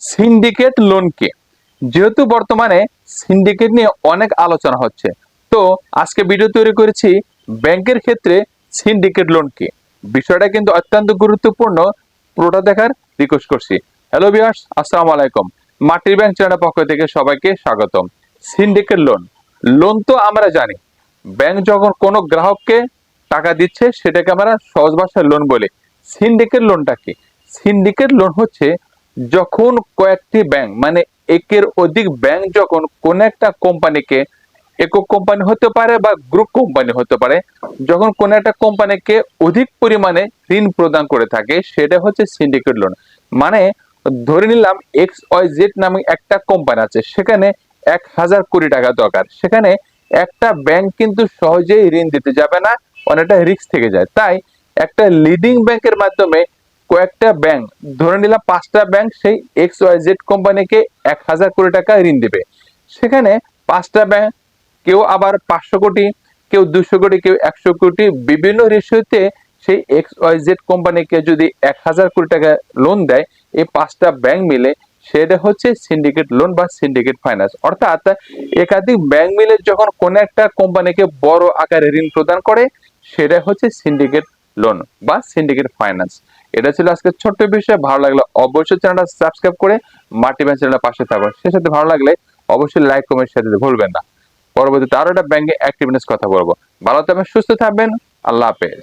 Syndicate loan কি? যেহেতু বর্তমানে সিন্ডিকেট নিয়ে অনেক আলোচনা হচ্ছে, তো আজকে ভিডিও তৈরি করেছি ব্যাংকের ক্ষেত্রে সিন্ডিকেট লোন কি? বিষয়টা কিন্তু অত্যন্ত গুরুত্বপূর্ণ, পুরোটা দেখার রিকোয়েস্ট করছি। হ্যালো বিয়ার্স আসসালামু আলাইকুম। মাটির ব্যাংক চ্যানেলের পক্ষ থেকে সবাইকে স্বাগতম। সিন্ডিকেট লোন লোন তো আমরা জানি। ব্যাংক যখন কোনো গ্রাহককে টাকা দিচ্ছে, সেটাকে আমরা সহজ ভাষায় লোন বলি। সিন্ডিকেট লোনটা কি? সিন্ডিকেট লোন হচ্ছে যখন কয়েকটি ব্যাংক মানে একের অধিক ব্যাংক যখন কোন একটা কোম্পানিকে একক কোম্পানি হতে পারে বা গ্রুপ কোম্পানি হতে পারে, যখন কোন একটা কোম্পানিকে অধিক পরিমাণে ঋণ প্রদান করে থাকে, সেটা হচ্ছে সিন্ডিকেট লোন মানে ধরে নিলাম এক্স ওয়াই জেড নামে একটা কোম্পানি আছে, সেখানে এক হাজার কোটি টাকা দরকার। সেখানে একটা ব্যাংক কিন্তু সহজেই ঋণ দিতে যাবে না, অনেকটা রিস্ক থেকে যায়। তাই একটা লিডিং ব্যাংকের মাধ্যমে কয়েকটা ব্যাংক ধরে নিলাম পাঁচটা ব্যাংক সেই এক্স ওয়াই জেড কোম্পানিকে এক হাজার কোটি টাকা ঋণ দেবে। সেখানে পাঁচটা ব্যাংক কেউ আবার পাঁচশো কোটি, কেউ দুশো কোটি, কেউ একশো কোটি, বিভিন্ন রেশিওতে সেই এক্স ওয়াই জেড কোম্পানিকে যদি এক হাজার কোটি টাকা লোন দেয়, এই পাঁচটা ব্যাংক মিলে সেটা হচ্ছে সিন্ডিকেট লোন বা সিন্ডিকেট ফাইন্যান্স অর্থাৎ একাধিক ব্যাংক মিলে যখন কোন একটা কোম্পানিকে বড় আকারে ঋণ প্রদান করে, সেটা হচ্ছে সিন্ডিকেট লোন বা সিন্ডিকেট ফাইন্যান্স এটা ছিল আজকে ছোট্ট বিষয়, ভালো লাগলে অবশ্যই চ্যানেলটা সাবস্ক্রাইব করে মাটি ব্যাংক চ্যানেলের পাশে থাকবেন। সে সাথে ভালো লাগলে অবশ্যই লাইক কমেন্ট শেয়ার দিতে ভুলবেন না। পরবর্তীতে আরও একটা ব্যাংকে অ্যাক্টিভনেস কথা বলব। ভালো থাকবেন, সুস্থ থাকবেন, আল্লাহ হাফেজ।